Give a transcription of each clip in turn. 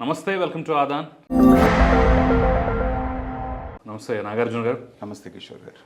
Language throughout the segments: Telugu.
నమస్తే వెల్కమ్ టు ఆదాన్. నమస్తే నాగార్జున గారు. నమస్తే కిషోర్ గారు.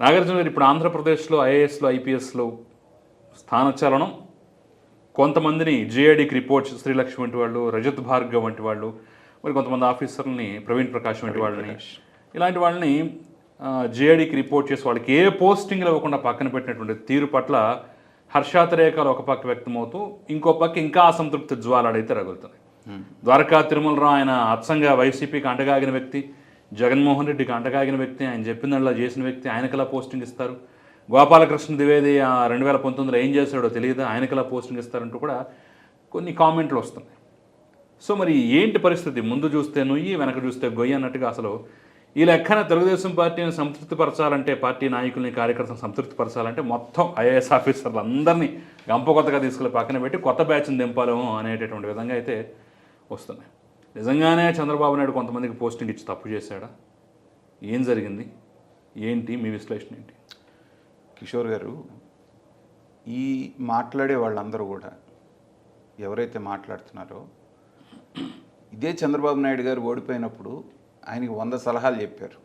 నాగార్జున గారు ఇప్పుడు ఆంధ్రప్రదేశ్లో ఐఏఎస్లో ఐపీఎస్లో స్థానచలనం కొంతమందిని జిఐడికి రిపోర్ట్ శ్రీలక్ష్మి వంటి వాళ్ళు రజత్ భార్గవ్ వంటి వాళ్ళు మరి కొంతమంది ఆఫీసర్లని ప్రవీణ్ ప్రకాష్ వంటి వాళ్ళని ఇలాంటి వాళ్ళని జిఐడికి రిపోర్ట్ చేసి వాళ్ళకి ఏ పోస్టింగ్లు ఇవ్వకుండా పక్కన పెట్టినటువంటి తీరు పట్ల హర్షాతిరేకాలు ఒక పక్క వ్యక్తమవుతూ ఇంకో పక్క ఇంకా అసంతృప్తి జ్వాలాడైతే రగులుతున్నాయి. ద్వారకా తిరుమలరావు ఆయన అచ్చంగా వైసీపీకి అంటగాగిన వ్యక్తి జగన్మోహన్ రెడ్డికి అంటగాగిన వ్యక్తి ఆయన చెప్పినలా చేసిన వ్యక్తి ఆయనకలా పోస్టింగ్ ఇస్తారు? గోపాలకృష్ణ ద్వివేది ఆ రెండు వేల పంతొమ్మిదిలో ఏం చేశాడో తెలియదు? ఆయనకలా పోస్టింగ్ ఇస్తారంటూ కూడా కొన్ని కామెంట్లు వస్తున్నాయి. సో మరి ఏంటి పరిస్థితి? ముందు చూస్తే నుయ్యి వెనక చూస్తే గొయ్యి అన్నట్టుగా అసలు ఈ లెక్కన తెలుగుదేశం పార్టీని సంతృప్తిపరచాలంటే పార్టీ నాయకుల్ని కార్యకర్తలను సంతృప్తిపరచాలంటే మొత్తం ఐఏఎస్ ఆఫీసర్లు అందరినీ గంప కొత్తగా తీసుకెళ్ళి పక్కన పెట్టి కొత్త బ్యాచ్ని దింపాలేమో అనేటటువంటి విధంగా అయితే వస్తున్నాయి. నిజంగానే చంద్రబాబు నాయుడు కొంతమందికి పోస్టింగ్ ఇచ్చి తప్పు చేశాడా? ఏం జరిగింది? ఏంటి? మీ విశ్లేషణ ఏంటి? కిషోర్ గారు ఈ మాట్లాడే వాళ్ళందరూ కూడా ఎవరైతే మాట్లాడుతున్నారో ఇదే చంద్రబాబు నాయుడు గారు ఓడిపోయినప్పుడు ఆయనకి వంద సలహాలు చెప్పారు.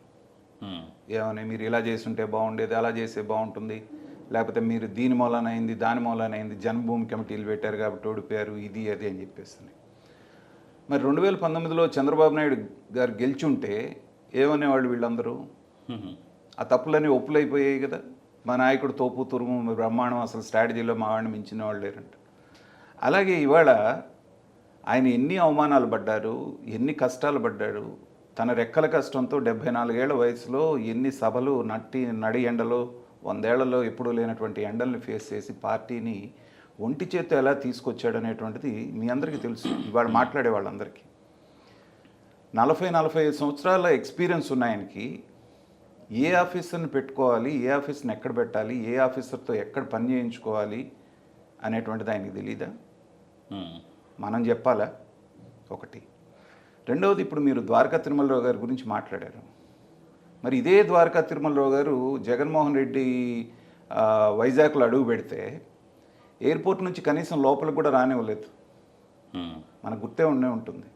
ఏమని? మీరు ఇలా చేస్తుంటే బాగుండేది అలా చేస్తే బాగుంటుంది. లేకపోతే మీరు దీని మూలాన అయింది దాని మూలాన అయింది జన్మభూమి కమిటీలు పెట్టారు కాబట్టి ఓడిపోయారు ఇది అది అని చెప్పేస్తుంది మరి రెండు వేల పంతొమ్మిదిలో చంద్రబాబు నాయుడు గారు గెలిచుంటే ఏమనేవాళ్ళు వీళ్ళందరూ? ఆ తప్పులన్నీ ఒప్పులైపోయాయి కదా. మా నాయకుడు తోపు తురుము బ్రహ్మాండం అసలు స్ట్రాటజీలో మా వాడిని మించిన వాళ్ళు లేరంట. అలాగే ఇవాళ ఆయన ఎన్ని అవమానాలు పడ్డారు ఎన్ని కష్టాలు పడ్డాడు తన రెక్కల కష్టంతో డెబ్భై నాలుగేళ్ళ వయసులో ఎన్ని సభలు నట్టి నడి ఎండలో వందేళ్ళలో ఎప్పుడూ లేనటువంటి ఎండల్ని ఫేస్ చేసి పార్టీని ఒంటి చేత్తో ఎలా తీసుకొచ్చాడు అనేటువంటిది మీ అందరికీ తెలుసు. ఇవాళ మాట్లాడే వాళ్ళందరికీ. నలభై నలభై ఐదు సంవత్సరాల ఎక్స్పీరియన్స్ ఉన్న ఆయనకి ఏ ఆఫీసర్ని పెట్టుకోవాలి ఏ ఆఫీసర్ని ఎక్కడ పెట్టాలి ఏ ఆఫీసర్తో ఎక్కడ పని చేయించుకోవాలి అనేటువంటిది ఆయనకి తెలీదా? మనం చెప్పాలా? ఒకటి. రెండవది ఇప్పుడు మీరు ద్వారకా తిరుమలరావు గారి గురించి మాట్లాడారు. మరి ఇదే ద్వారకా తిరుమలరావు గారు జగన్మోహన్ రెడ్డి వైజాగ్లో అడుగు పెడితే ఎయిర్పోర్ట్ నుంచి కనీసం లోపలికి కూడా రానివ్వలేదు. ఉమ్, మనకు గుర్తే ఉండే ఉంటుంది.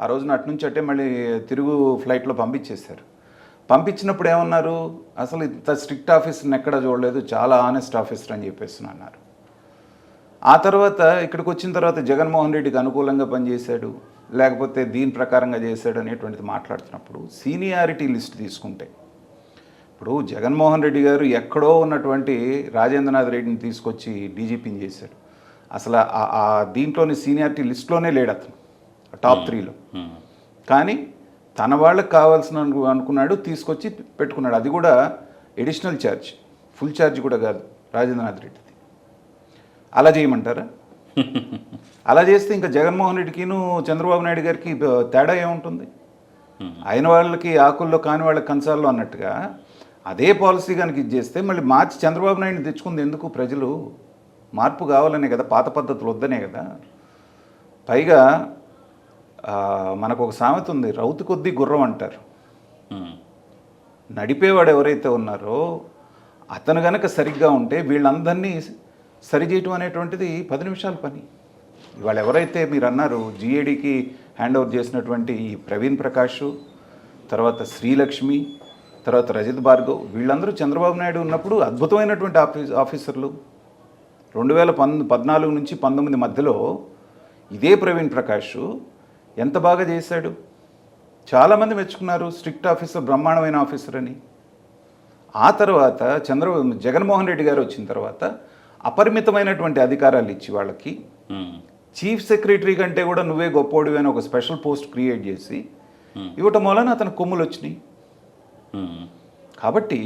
ఆ రోజున అటు నుంచి అట్టే మళ్ళీ తిరుగు ఫ్లైట్లో పంపించేశారు. పంపించినప్పుడు ఏమన్నారు? అసలు ఇంత స్ట్రిక్ట్ ఆఫీసర్ని ఎక్కడ చూడలేదు చాలా ఆనెస్ట్ ఆఫీసర్ అని చెప్పేసి అన్నారు. ఆ తర్వాత ఇక్కడికి వచ్చిన తర్వాత జగన్మోహన్ రెడ్డికి అనుకూలంగా పనిచేశాడు లేకపోతే దీని ప్రకారంగా చేశాడు అనేటువంటిది మాట్లాడుతున్నప్పుడు సీనియారిటీ లిస్ట్ తీసుకుంటే ఇప్పుడు జగన్మోహన్ రెడ్డి గారు ఎక్కడో ఉన్నటువంటి రాజేంద్రనాథ్ రెడ్డిని తీసుకొచ్చి డీజీపీని చేశాడు. అసలు ఆ- దీంట్లోని సీనియారిటీ లిస్ట్లోనే లేడు అతను. టాప్ త్రీలో. కానీ తన వాళ్ళకి కావాల్సిన అను- అనుకున్నాడు తీసుకొచ్చి పెట్టుకున్నాడు. అది కూడా ఎడిషనల్ ఛార్జ్. ఫుల్ ఛార్జ్ కూడా కాదు రాజేంద్రనాథ్ రెడ్డిది. అలా చేయమంటారా? అలా చేస్తే ఇంకా జగన్మోహన్ రెడ్డికిను చంద్రబాబు నాయుడు గారికి తేడా ఏముంటుంది? అయిన వాళ్ళకి ఆకుల్లో కాని వాళ్ళకి కంచాల్లో అన్నట్టుగా అదే పాలసీ కనుక ఇది చేస్తే మళ్ళీ మార్చి చంద్రబాబు నాయుడిని తెచ్చుకుంది ఎందుకు? ప్రజలు మార్పు కావాలనే కదా పాత పద్ధతులు వద్దనే కదా. పైగా మనకు ఒక సామెత ఉంది రౌతు కొద్దీ గుర్రం అంటారు. నడిపేవాడు ఎవరైతే ఉన్నారో అతను గనక సరిగ్గా ఉంటే వీళ్ళందరినీ సరిచేయటం అనేటువంటిది పది నిమిషాల పని. ఇవాళ ఎవరైతే మీరు అన్నారు జిఏడికి హ్యాండ్ ఓవర్ చేసినటువంటి ఈ ప్రవీణ్ ప్రకాష్ తర్వాత శ్రీలక్ష్మి తర్వాత రజిత్ భార్గవ్ వీళ్ళందరూ చంద్రబాబు నాయుడు ఉన్నప్పుడు అద్భుతమైనటువంటి ఆఫీస్ ఆఫీసర్లు. రెండు వేల పద్నాలుగు నుంచి పంతొమ్మిది మధ్యలో ఇదే ప్రవీణ్ ప్రకాష్ ఎంత బాగా చేశాడు. చాలామంది మెచ్చుకున్నారు స్ట్రిక్ట్ ఆఫీసర్ బ్రహ్మాండమైన ఆఫీసర్ అని. ఆ తర్వాత చంద్ర జగన్మోహన్ రెడ్డి గారు వచ్చిన తర్వాత అపరిమితమైనటువంటి అధికారాలు ఇచ్చి వాళ్ళకి. చీఫ్ సెక్రటరీ కంటే కూడా నువ్వే గొప్పోడివి అని ఒక స్పెషల్ పోస్ట్ క్రియేట్ చేసి ఇవ్వటం వలన అతను కొమ్ములు వచ్చినాయి. కాబట్టి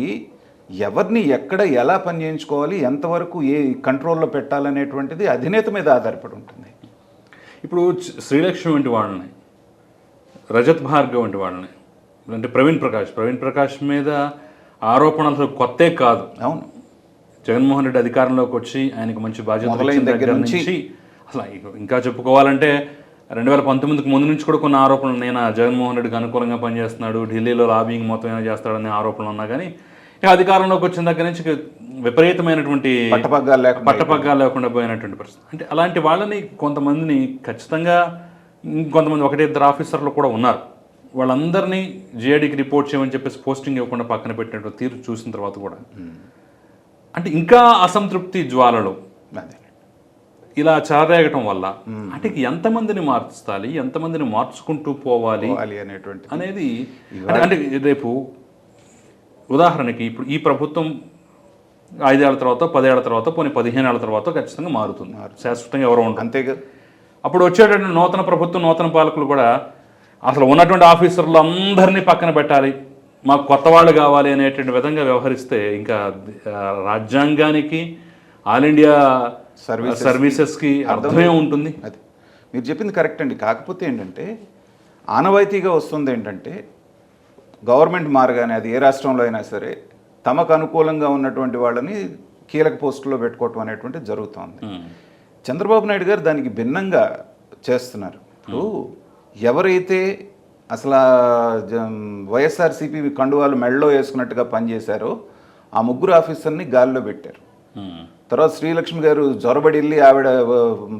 ఎవరిని ఎక్కడ ఎలా పని చేయించుకోవాలి ఎంతవరకు ఏ కంట్రోల్లో పెట్టాలనేటువంటిది అధినేత మీద ఆధారపడి ఉంటుంది. ఇప్పుడు శ్రీలక్ష్మి వంటి వాళ్ళని రజత్ భార్గవ్ వంటి వాళ్ళని అంటే ప్రవీణ్ ప్రకాష్ ప్రవీణ్ ప్రకాష్ మీద ఆరోపణలు కొత్తే కాదు. అవును. జగన్మోహన్ రెడ్డి అధికారంలోకి వచ్చి ఆయనకు మంచి బాధ్యత దగ్గర నుంచి అసలు ఇంకా చెప్పుకోవాలంటే రెండు వేల పంతొమ్మిదికి ముందు నుంచి కూడా కొన్ని ఆరోపణలు నేను జగన్మోహన్ రెడ్డికి అనుకూలంగా పనిచేస్తున్నాడు ఢిల్లీలో లాబింగ్ మొత్తం ఏమైనా చేస్తాడనే ఆరోపణలు ఉన్నా కానీ ఇక అధికారంలోకి వచ్చిన దగ్గర నుంచి విపరీతమైనటువంటి పట్టపగ్గాలు లేకుండా పోయినటువంటి పరిస్థితి. అంటే అలాంటి వాళ్ళని కొంతమందిని ఖచ్చితంగా ఇంకొంతమంది ఒకటి ఇద్దరు ఆఫీసర్లు కూడా ఉన్నారు. వాళ్ళందరినీ జిఐడికి రిపోర్ట్ చేయమని చెప్పేసి పోస్టింగ్ ఇవ్వకుండా పక్కన పెట్టినట్టు తీరు చూసిన తర్వాత కూడా. అంటే ఇంకా అసంతృప్తి జ్వాలలు. అదే. ఇలా చెలరేగటం వల్ల అంటే ఎంతమందిని మార్చాలి ఎంతమందిని మార్చుకుంటూ పోవాలి అనేటువంటి అనేది అంటే- రేపు ఉదాహరణకి ఇప్పుడు ఈ ప్రభుత్వం ఐదేళ్ళ తర్వాత పదేళ్ళ తర్వాత పోనీ పదిహేను ఏళ్ళ తర్వాత ఖచ్చితంగా మారుతుంది. శాశ్వతంగా ఎవరో ఉంటారు. అంతేగా అప్పుడు వచ్చేటటువంటి నూతన ప్రభుత్వం నూతన పాలకులు కూడా అసలు ఉన్నటువంటి ఆఫీసర్లు అందరినీ పక్కన పెట్టాలి. మాకు కొత్త వాళ్ళు కావాలి అనేటువంటి విధంగా వ్యవహరిస్తే ఇంకా రాజ్యాంగానికి ఆల్ ఇండియా Services సర్వీసెస్కి అర్థమే ఉంటుంది. అది. మీరు చెప్పింది కరెక్ట్ అండి. కాకపోతే ఏంటంటే ఆనవాయితీగా వస్తుంది ఏంటంటే గవర్నమెంట్ మారగానే అది ఏ రాష్ట్రంలో అయినా సరే తమకు అనుకూలంగా ఉన్నటువంటి వాళ్ళని కీలక పోస్టుల్లో పెట్టుకోవటం అనేటువంటిది జరుగుతోంది. చంద్రబాబు నాయుడు గారు దానికి భిన్నంగా చేస్తున్నారు. ఇప్పుడు ఎవరైతే అసలు వైఎస్ఆర్సీపీ కండువాలు మెడలో వేసుకున్నట్టుగా పనిచేశారో ఆ ముగ్గురు ఆఫీసర్ని గాలిలో పెట్టారు. తర్వాత శ్రీలక్ష్మి గారు జ్వరబడి వెళ్ళి ఆవిడ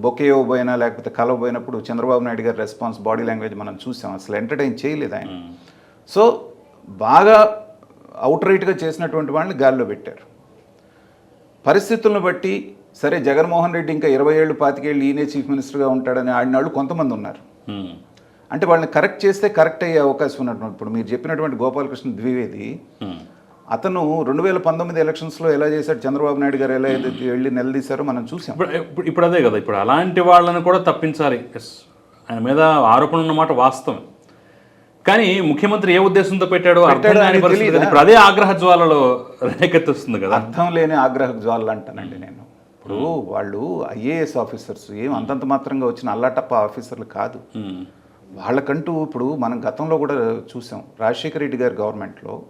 బొకే ఇవ్వబోయినా లేకపోతే కలవబోయినప్పుడు చంద్రబాబు నాయుడు గారి రెస్పాన్స్ బాడీ లాంగ్వేజ్ మనం చూసాం. అసలు ఎంటర్టైన్ చేయలేదు ఆయన. సో బాగా అవుట్ రైట్గా చేసినటువంటి వాళ్ళని గాల్లో పెట్టారు. పరిస్థితులను బట్టి సరే జగన్మోహన్ రెడ్డి ఇంకా ఇరవై ఏళ్ళు పాతికేళ్ళు ఈయనే చీఫ్ మినిస్టర్గా ఉంటాడని ఆడిన వాళ్ళు కొంతమంది ఉన్నారు. అంటే వాళ్ళని కరెక్ట్ చేస్తే కరెక్ట్ అయ్యే అవకాశం ఉన్నటువంటి ఇప్పుడు మీరు చెప్పినటువంటి గోపాలకృష్ణ ద్వివేది. అతను రెండు వేల పంతొమ్మిది ఎలక్షన్స్లో ఎలా చేశాడు? చంద్రబాబు నాయుడు గారు ఎలా వెళ్ళి నిలదీశారో మనం చూసాం ఇప్పుడు ఇప్పుడు- అదే కదా ఇప్పుడు అలాంటి వాళ్ళని కూడా తప్పించాలి. ఎస్ ఆయన మీద ఆరోపణ ఉన్నమాట వాస్తవం. కానీ ముఖ్యమంత్రి ఏ ఉద్దేశంతో పెట్టాడో అర్థం కాని పరిస్థితి. ఇప్పుడు అదే ఆగ్రహ జ్వాలలో రేకెత్తిస్తుంది కదా. అర్థం లేని ఆగ్రహ జ్వాలలు అంటానండి నేను. ఇప్పుడు వాళ్ళు ఐఏఎస్ ఆఫీసర్స్ ఏం అంతంత మాత్రంగా వచ్చిన అల్లాటప్ప ఆఫీసర్లు కాదు. వాళ్ళకంటూ ఇప్పుడు మనం గతంలో కూడా చూసాం రాజశేఖర రెడ్డి గారి గవర్నమెంట్లో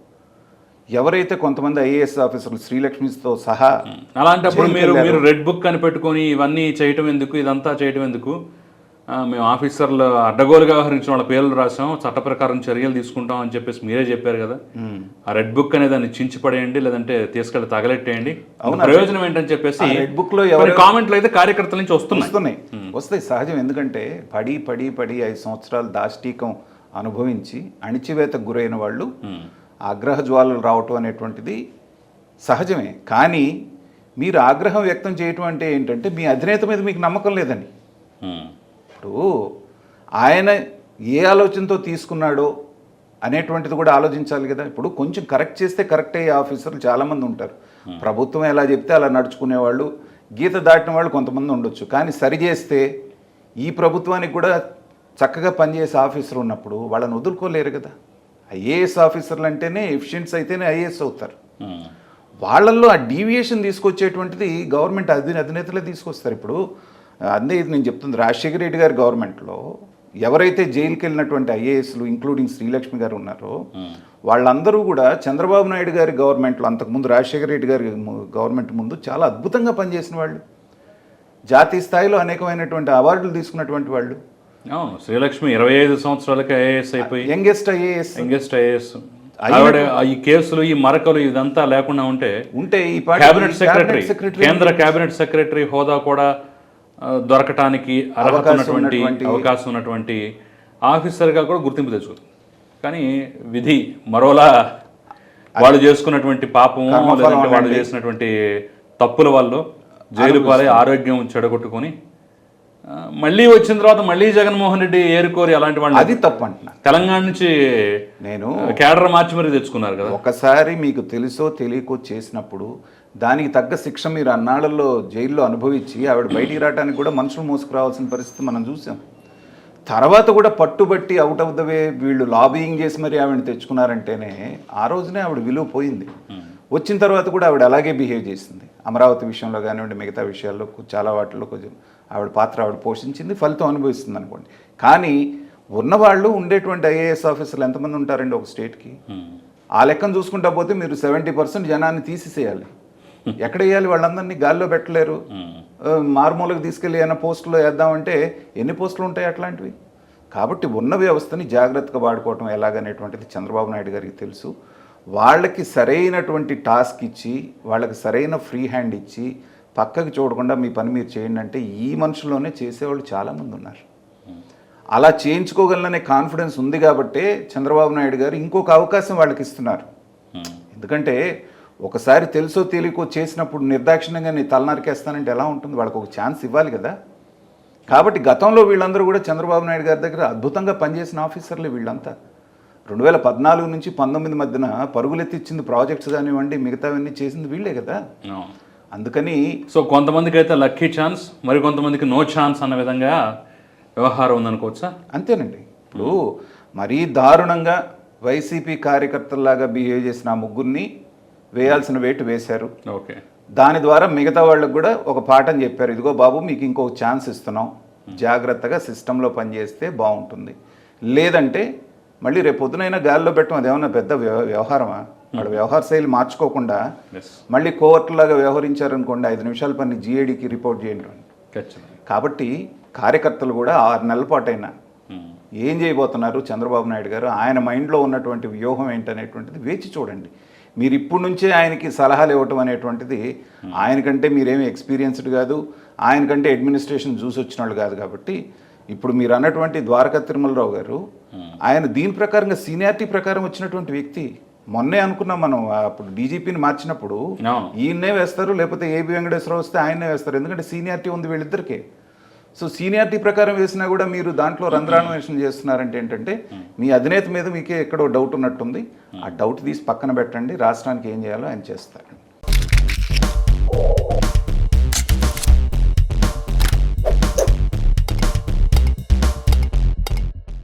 ఎవరైతే కొంతమంది ఐఏఎస్ ఆఫీసర్లు శ్రీలక్ష్మితో సహా అలాంటప్పుడు మీరు. మీరు రెడ్ బుక్ అని పెట్టుకొని ఇవన్నీ చేయటం ఎందుకు? ఇదంతా చేయటం ఎందుకు? మేము ఆఫీసర్లు అడ్డగోలుగా వ్యవహరించిన వాళ్ళ పేర్లు రాసాం చట్ట ప్రకారం చర్యలు తీసుకుంటాం అని చెప్పేసి మీరే చెప్పారు కదా. ఆ రెడ్ బుక్ అనేది దాన్ని చించి పడేయండి లేదంటే తీసుకెళ్ళి తగలెట్టేయండి. ప్రయోజనం ఏంటని చెప్పేసి రెడ్ బుక్లో ఎవరు కామెంట్లు అయితే కార్యకర్తల నుంచి వస్తున్నాయి. వస్తున్నాయి. వస్తాయి సహజం ఎందుకంటే పడి పడి పడి ఐదు సంవత్సరాలు దాష్టీకం అనుభవించి అణిచివేతకు గురైన వాళ్ళు ఆగ్రహ జ్వాలలు రావటం అనేటువంటిది సహజమే. కానీ మీరు ఆగ్రహం వ్యక్తం చేయటం అంటే ఏంటంటే మీ అధినేత మీద మీకు నమ్మకం లేదని. ఇప్పుడు ఆయన ఏ ఆలోచనతో తీసుకున్నాడో అనేటువంటిది కూడా ఆలోచించాలి కదా. ఇప్పుడు కొంచెం కరెక్ట్ చేస్తే కరెక్ట్ అయ్యే ఆఫీసర్లు చాలామంది ఉంటారు. ప్రభుత్వం ఎలా చెప్తే అలా నడుచుకునే వాళ్ళు గీత దాటిన వాళ్ళు కొంతమంది ఉండొచ్చు. కానీ సరి చేస్తే ఈ ప్రభుత్వానికి కూడా చక్కగా పనిచేసే ఆఫీసర్ ఉన్నప్పుడు వాళ్ళని వదులుకోలేరు కదా. ఐఏఎస్ ఆఫీసర్లు అంటేనే ఎఫిషియన్స్ అయితేనే ఐఏఎస్ అవుతారు. ఉమ్. వాళ్ళల్లో ఆ డీవియేషన్ తీసుకొచ్చేటువంటిది గవర్నమెంట్ అధి అధినేతలే తీసుకొస్తారు ఇప్పుడు. అదే ఇది నేను చెప్తుంది. రాజశేఖర రెడ్డి గారి గవర్నమెంట్లో ఎవరైతే జైలుకి వెళ్ళినటువంటి ఐఏఎస్లు ఇంక్లూడింగ్ శ్రీలక్ష్మి గారు ఉన్నారో వాళ్ళందరూ కూడా చంద్రబాబు నాయుడు గారి గవర్నమెంట్లో అంతకుముందు రాజశేఖర రెడ్డి గారి గవర్నమెంట్ ముందు చాలా అద్భుతంగా పనిచేసిన వాళ్ళు. జాతీయ స్థాయిలో అనేకమైనటువంటి అవార్డులు తీసుకున్నటువంటి వాళ్ళు. అవును శ్రీలక్ష్మి ఇరవై ఐదు సంవత్సరాలకి ఐఏఎస్ అయిపోయి యంగెస్ట్ ఐఏఎస్. Youngest IAS. ఆవిడ ఈ కేసులు ఈ మరకలు ఇదంతా లేకుండా ఉంటే ఉంటే ఈ కేబినెట్ సెక్రటరీ కేంద్ర కేబినెట్ సెక్రటరీ హోదా కూడా దొరకటానికి అర్హత అవకాశం ఉన్నటువంటి అవకాశం ఉన్నటువంటి ఆఫీసర్గా కూడా గుర్తింపు తెచ్చుకుంది. కానీ విధి మరోలా వాళ్ళు చేసుకున్నటువంటి పాపము కర్మఫలం లేదంటే వాళ్ళు. చేసినటువంటి తప్పుల వల్ల జైలు పాలై ఆరోగ్యం చెడగొట్టుకొని మళ్ళీ వచ్చిన తర్వాత మళ్ళీ జగన్మోహన్ రెడ్డి ఏరుకోరి అలాంటి వాళ్ళు అది తప్పు అంటున్నాను తెలంగాణ నుంచి నేను కేడర్ మార్చి మరీ తెచ్చుకున్నారు కదా. ఒకసారి మీకు తెలుసో తెలియకో చేసినప్పుడు దానికి తగ్గ శిక్ష మీరు అన్నాళ్ళల్లో జైల్లో అనుభవించి ఆవిడ బయటికి రావడానికి కూడా మనుషులు మోసుకురావాల్సిన పరిస్థితి మనం చూసాం. తర్వాత కూడా పట్టుబట్టి అవుట్ ఆఫ్ ద వే వీళ్ళు లాబియింగ్ చేసి మరి ఆవిడని తెచ్చుకున్నారంటేనే ఆ రోజునే ఆవిడ విలువ పోయింది. వచ్చిన తర్వాత కూడా ఆవిడ అలాగే బిహేవ్ చేసింది. అమరావతి విషయంలో కానివ్వండి మిగతా విషయాల్లో చాలా వాటిలో కొంచెం ఆవిడ పాత్ర ఆవిడ పోషించింది ఫలితం అనుభవిస్తుంది అనుకోండి. కానీ ఉన్నవాళ్ళు ఉండేటువంటి ఐఏఎస్ ఆఫీసర్లు ఎంతమంది ఉంటారండి ఒక స్టేట్కి? ఆ లెక్కను చూసుకుంటా పోతే మీరు సెవెంటీ పర్సెంట్ జనాన్ని తీసేసేయాలి. ఎక్కడ వేయాలి? వాళ్ళందరినీ గాల్లో పెట్టలేరు. మారుమూలకు తీసుకెళ్ళి ఏమైనా పోస్టులో వేద్దామంటే ఎన్ని పోస్టులు ఉంటాయి అట్లాంటివి? కాబట్టి ఉన్న వ్యవస్థని జాగ్రత్తగా వాడుకోవటం ఎలాగనేటువంటిది చంద్రబాబు నాయుడు గారికి తెలుసు. వాళ్ళకి సరైనటువంటి టాస్క్ ఇచ్చి వాళ్ళకి సరైన ఫ్రీ హ్యాండ్ ఇచ్చి పక్కకి చూడకుండా మీ పని మీరు చేయండి అంటే ఈ మనుషుల్లోనే చేసేవాళ్ళు చాలామంది ఉన్నారు. అలా చేయించుకోగలననే కాన్ఫిడెన్స్ ఉంది కాబట్టే చంద్రబాబు నాయుడు గారు ఇంకొక అవకాశం వాళ్ళకి ఇస్తున్నారు. ఎందుకంటే ఒకసారి తెలుసో తెలియకో చేసినప్పుడు నిర్దాక్షిణ్యంగా నేను తలనరికేస్తానంటే ఎలా ఉంటుంది? వాళ్ళకి ఒక ఛాన్స్ ఇవ్వాలి కదా. కాబట్టి గతంలో వీళ్ళందరూ కూడా చంద్రబాబు నాయుడు గారి దగ్గర అద్భుతంగా పనిచేసిన ఆఫీసర్లు వీళ్ళంతా. రెండు వేల పద్నాలుగు నుంచి పంతొమ్మిది మధ్యన పరుగులెత్తిచ్చింది ప్రాజెక్ట్స్ కానివ్వండి మిగతావన్నీ చేసింది వీళ్ళే కదా. అందుకని సో కొంతమందికి అయితే లక్కీ ఛాన్స్ మరి కొంతమందికి నో ఛాన్స్ అన్న విధంగా వ్యవహారం ఉందనుకోవచ్చా? అంతేనండి. ఇప్పుడు మరీ దారుణంగా వైసీపీ కార్యకర్తల్లాగా బిహేవ్ చేసిన ఆ ముగ్గురిని వేయాల్సిన వేటు వేశారు. ఓకే దాని ద్వారా మిగతా వాళ్ళకు కూడా ఒక పాఠం చెప్పారు. ఇదిగో బాబు మీకు ఇంకొక ఛాన్స్ ఇస్తున్నాం. జాగ్రత్తగా సిస్టంలో పనిచేస్తే బాగుంటుంది. లేదంటే మళ్ళీ రేపు పొద్దునైనా గాలిలో పెట్టడం అదేమన్నా పెద్ద వ్యవ- వ్యవహారమా? వాళ్ళ వ్యవహార శైలి మార్చుకోకుండా మళ్ళీ కోవర్ట్లాగా వ్యవహరించారనుకోండి ఐదు నిమిషాల పని జీఏడీకి రిపోర్ట్ చేయండి. కాబట్టి కార్యకర్తలు కూడా ఆరు నెలల పాటైనా ఉమ్. ఏం చేయబోతున్నారు చంద్రబాబు నాయుడు గారు? ఆయన మైండ్లో ఉన్నటువంటి వ్యూహం ఏంటనేటువంటిది వేచి చూడండి. మీరు ఇప్పటి నుంచే ఆయనకి సలహాలు ఇవ్వటం అనేటువంటిది ఆయనకంటే మీరేమి ఎక్స్పీరియన్స్డ్ కాదు. ఆయనకంటే అడ్మినిస్ట్రేషన్ చూసి వచ్చిన వాళ్ళు కాదు కాబట్టి ఇప్పుడు మీరు అన్నటువంటి ద్వారకా తిరుమలరావు గారు ఆయన దీని ప్రకారంగా సీనియారిటీ ప్రకారం వచ్చినటువంటి వ్యక్తి. మొన్నే అనుకున్నాం మనం అప్పుడు డీజీపీని మార్చినప్పుడు. ఈయన్నే వేస్తారు లేకపోతే ఏబి వెంకటేశ్వరరావు వస్తే ఆయన్నే వేస్తారు. ఎందుకంటే సీనియారిటీ ఉంది వీళ్ళిద్దరికే. సో సీనియారిటీ ప్రకారం వేసినా కూడా మీరు దాంట్లో రంధ్రాన్వేషణ చేస్తున్నారంటే ఏంటంటే మీ అధినేత మీద మీకే ఎక్కడో డౌట్ ఉన్నట్టుంది. ఆ డౌట్ తీసి పక్కన పెట్టండి రాష్ట్రానికి ఏం చేయాలో ఆయన చేస్తారు.